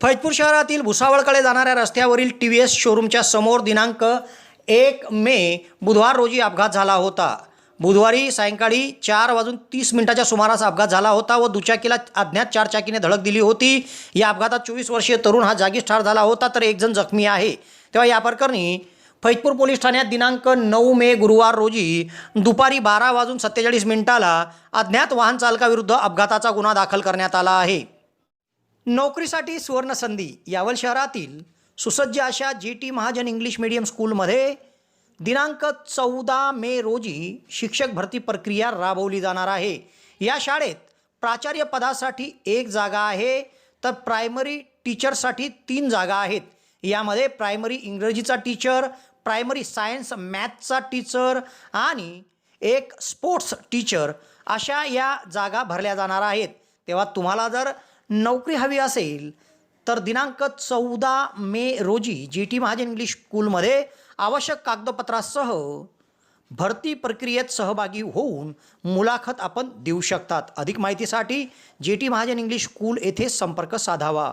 फैजपूर शहरातील भुसावळकडे जाणाऱ्या रस्त्यावरील टी व्ही एस शोरूमच्या समोर दिनांक एक मे बुधवार रोजी अपघात झाला होता. बुधवारी सायंकाळी चार वाजून तीस मिनिटाच्या सुमारास अपघात झाला होता व दुचाकीला अज्ञात चारचाकीने धडक दिली होती. या अपघातात चोवीस वर्षीय तरुण हा जागीच ठार झाला होता तर एकजण जखमी आहे. तेव्हा या प्रकरणी फैजपूर पोलीस ठाण्यात दिनांक नऊ मे गुरुवार रोजी दुपारी बारा वाजून सत्तेचाळीस मिनिटाला अज्ञात वाहन चालकाविरुद्ध अपघाताचा गुन्हा दाखल करण्यात आला आहे. नोकरीसाठी सुवर्णसंधी. यावल शहरातील सुसज्ज अशा G T Mahajan English medium स्कूलमध्ये दिनांक चौदा मे रोजी शिक्षक भरती प्रक्रिया राबवली जाणार आहे. या शाळेत प्राचार्य पदासाठी एक जागा आहे तर प्रायमरी टीचरसाठी तीन जागा आहेत. यामध्ये प्रायमरी इंग्रजीचा टीचर प्रायमरी सायन्स मॅथचा टीचर आणि एक स्पोर्ट्स टीचर अशा या जागा भरल्या जाणार आहेत. तेव्हा तुम्हाला जर नोकरी हवी असेल तर दिनांक चौदा मे रोजी जी टी महाजन इंग्लिश स्कूलमध्ये आवश्यक कागदपत्रासह भरती प्रक्रियेत सहभागी होऊन मुलाखत आपण देऊ शकतात. अधिक माहितीसाठी जे टी महाजन इंग्लिश स्कूल येथे संपर्क साधावा.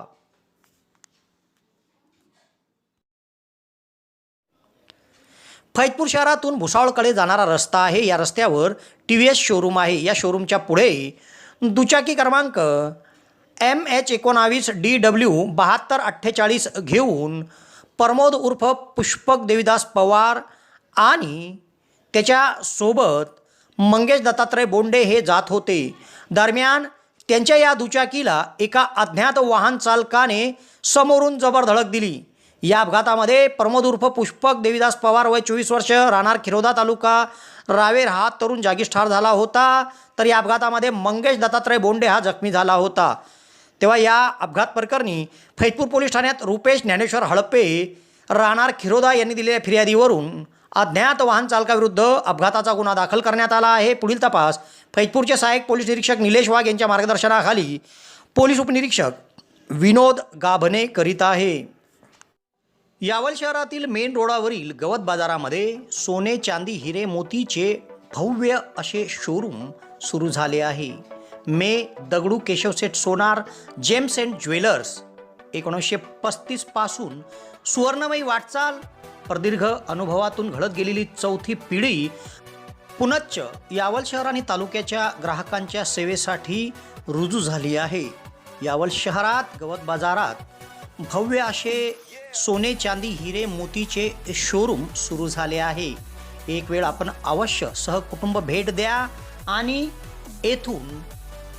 फैजपूर शहरातून भुसावळकडे जाणारा रस्ता आहे. या रस्त्यावर टी व्ही एस शोरूम आहे. या शोरूमच्या पुढे दुचाकी क्रमांक एम एच एकोणावीस डी डब्ल्यू बहात्तर अठ्ठेचाळीस घेऊन प्रमोद उर्फ पुष्पक देवीदास पवार आणि त्याच्यासोबत मंगेश दत्तात्रय बोंडे हे जात होते. दरम्यान त्यांच्या या दुचाकीला एका अज्ञात वाहन चालकाने समोरून जबर धडक दिली. या अपघातामध्ये प्रमोद उर्फ पुष्पक देवीदास पवार वय चोवीस वर्ष राहणार खिरोदा तालुका रावेर हा तरुण जागीच ठार झाला होता. तर या अपघातामध्ये मंगेश दत्तात्रय बोंडे हा जखमी झाला होता. तेव्हा या अपघात प्रकरणी फैजपूर पोलीस ठाण्यात रुपेश ज्ञानेश्वर हळपे राहणार खिरोदा यांनी दिलेल्या फिर्यादीवरून अज्ञात वाहन चालकाविरुद्ध अपघाताचा गुन्हा दाखल करण्यात आला आहे. पुढील तपास फैजपूरचे सहाय्यक पोलीस निरीक्षक निलेश वाघ यांच्या मार्गदर्शनाखाली पोलीस उपनिरीक्षक विनोद गाभणे करीत आहे. यावल शहरातील मेन रोडावरील गवत बाजारामध्ये सोने चांदी हिरे मोतीचे भव्य असे शोरूम सुरू झाले आहे. मे Dagdu Keshavseth Sonar gems and jewellers. एकोणीसशे पस्तीसपासून सुवर्णमयी वाटचाल प्रदीर्घ अनुभवातून घडत गेलेली चौथी पिढी पुनच्च यावल शहर आणि तालुक्याच्या ग्राहकांच्या सेवेसाठी रुजू झाली आहे. यावल शहरात गवत बाजारात भव्य असे सोने चांदी हिरे मोतीचे शोरूम सुरू झाले आहे. एक वेळ आपण अवश्य सहकुटुंब भेट द्या आणि येथून